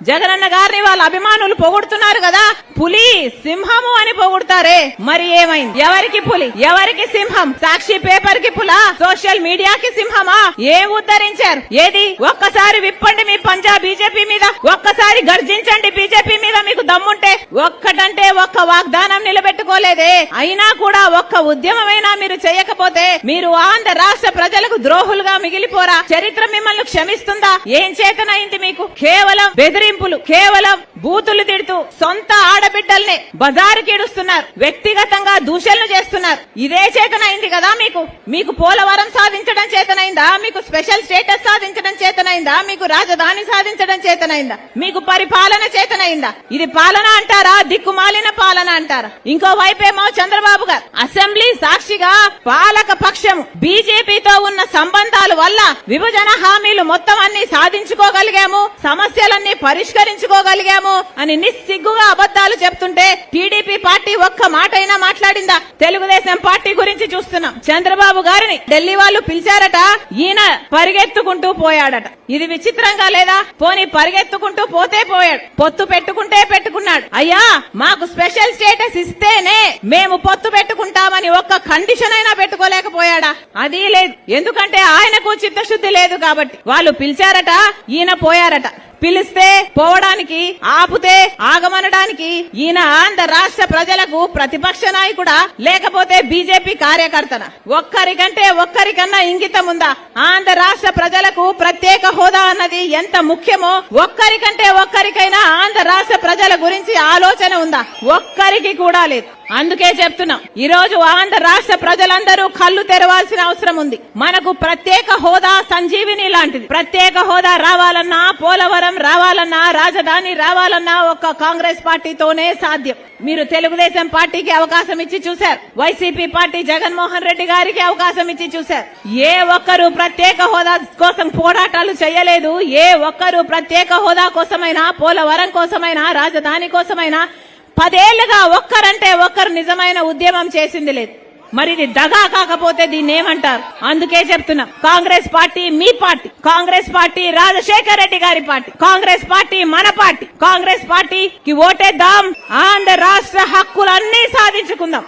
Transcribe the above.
జగనన్న గారిని వాళ్ళ అభిమానులు పొగుడుతున్నారు కదా పులి సింహము అని పొగుడతారే. మరి ఏమైంది? ఎవరికి పులి? ఎవరికి సింహం? సాక్షి పేపర్కి పులా? సోషల్ మీడియాకి సింహమా? ఏం ఉద్ధరించారు? ఏది? ఒక్కసారి విప్పండి మీ పంజాబ్ బీజేపీ మీద. ఒక్కసారి గర్జించండి బీజేపీ మీద మీకు దమ్ముంటే. ఒక్కట ఒక్క వాగ్దానం నిలబెట్టుకోలేదే. అయినా కూడా ఒక్క ఉద్యమమైనా మీరు చేయకపోతే మీరు ఆంధ్ర రాష్ట్ర ప్రజలకు ద్రోహులుగా మిగిలిపోరా? చరిత్ర మిమ్మల్ని క్షమిస్తుందా? ఏం చేతనైంది మీకు? కేవలం బెదిరింపులు కేవలం బూతులు తిడుతూ సొంత ఆడబిడ్డల్ని బజారుకి ఇడుస్తున్నారు వ్యక్తిగతంగా దూషణలు చేస్తున్నారు. ఇదే చేతనైంది కదా మీకు? మీకు పోలవరం సాధించడం చేతనైందా? మీకు స్పెషల్ స్టేటస్ సాధించడం చేతనైందా? మీకు రాజధాని సాధించడం చేతనైందా? మీకు పరిపాలన చేతనైందా? ఇది పాలన అంటారా? దిక్కుమాలిన పాలన అంటారా? ఇంకో వైపేమో చంద్రబాబు గారు. అసెంబ్లీ సాక్షిగా పాలక పక్షము బీజేపీతో ఉన్న సంబంధాల వల్ల విభజన హామీలు మొత్తం అన్ని సాధించుకోగలిగాము సమస్యలన్నీ పరిష్కరించుకోగలిగాము అని నిస్సిగ్గుగా అబద్దాలు చెప్తుంటే టీడీపీ పార్టీ ఒక్క మాటైనా మాట్లాడిందా? తెలుగుదేశం పార్టీ గురించి చూస్తున్నాం. చంద్రబాబు గారిని ఢిల్లీ వాళ్ళు పిలిచారట ఈయన పరిగెత్తుకుంటూ పోయాడట. ఇది విచిత్రంగా లేదా? పోని పరిగెత్తుకుంటూ పోతే పోయాడు. పొత్తు పెట్టుకుంటే పెట్టుకున్నాడు. అయ్యా మాకు స్పెషల్ స్టేటస్ ఇస్తేనే మేము పొత్తు పెట్టుకుంటామని ఒక్క కండిషన్ అయినా పెట్టుకోలేకపోయాడా? అది లేదు. ఎందుకంటే ఆయనకు చిత్తశుద్ధి లేదు కాబట్టి. వాళ్ళు పిలిచారట ఈయన పోయారట. పిలిస్తే పోవడానికి ఆపుతే ఆగమనడానికి ఈయన ఆంధ్ర రాష్ట్ర ప్రజలకు ప్రతిపక్ష నాయకుడా లేకపోతే బీజేపీ కార్యకర్తన? ఒక్కరికంటే ఒక్కరికన్నా ఇంగితం ఉందా? ఆంధ్ర రాష్ట్ర ప్రజలకు ప్రత్యేక హోదా అన్నది ఎంత ముఖ్యమో? ఒక్కరికంటే ఒక్కరికైనా ఆంధ్ర రాష్ట్ర ప్రజల గురించి ఆలోచన ఉందా? ఒక్కరికి కూడా లేదు. అందుకే చెప్తున్నాం. ఈ రోజు ఆంధ్ర రాష్ట్ర ప్రజలందరూ కళ్ళు తెరవాల్సిన అవసరం ఉంది. మనకు ప్రత్యేక హోదా సంజీవిని లాంటిది. ప్రత్యేక హోదా రావాలన్నా పోలవరం రావాలన్నా రాజధాని రావాలన్నా ఒక్క కాంగ్రెస్ పార్టీతోనే సాధ్యం. మీరు తెలుగుదేశం పార్టీకి అవకాశం ఇచ్చి చూశారు. వైసీపీ పార్టీ జగన్మోహన్ రెడ్డి గారికి అవకాశం ఇచ్చి చూశారు. ఏ ఒక్కరు ప్రత్యేక హోదా కోసం పోరాటాలు చేయలేదు. ఏ ఒక్కరు ప్రత్యేక హోదా కోసమైనా పోలవరం కోసమైనా రాజధాని కోసమైనా పదేళ్ళుగా ఒక్కరంటే ఒక్కరు నిజమైన ఉద్యమం చేసింది లేదు. మరి ఇది దగా కాకపోతే దీన్ని ఏమంటారు? అందుకే చెప్తున్నా. కాంగ్రెస్ పార్టీ మీ పార్టీ కాంగ్రెస్ పార్టీ రాజశేఖర్ రెడ్డి గారి పార్టీ కాంగ్రెస్ పార్టీ మన పార్టీ కాంగ్రెస్ పార్టీకి ఓటేద్దాం ఆంధ్ర రాష్ట్ర హక్కులన్నీ సాధించుకుందాం.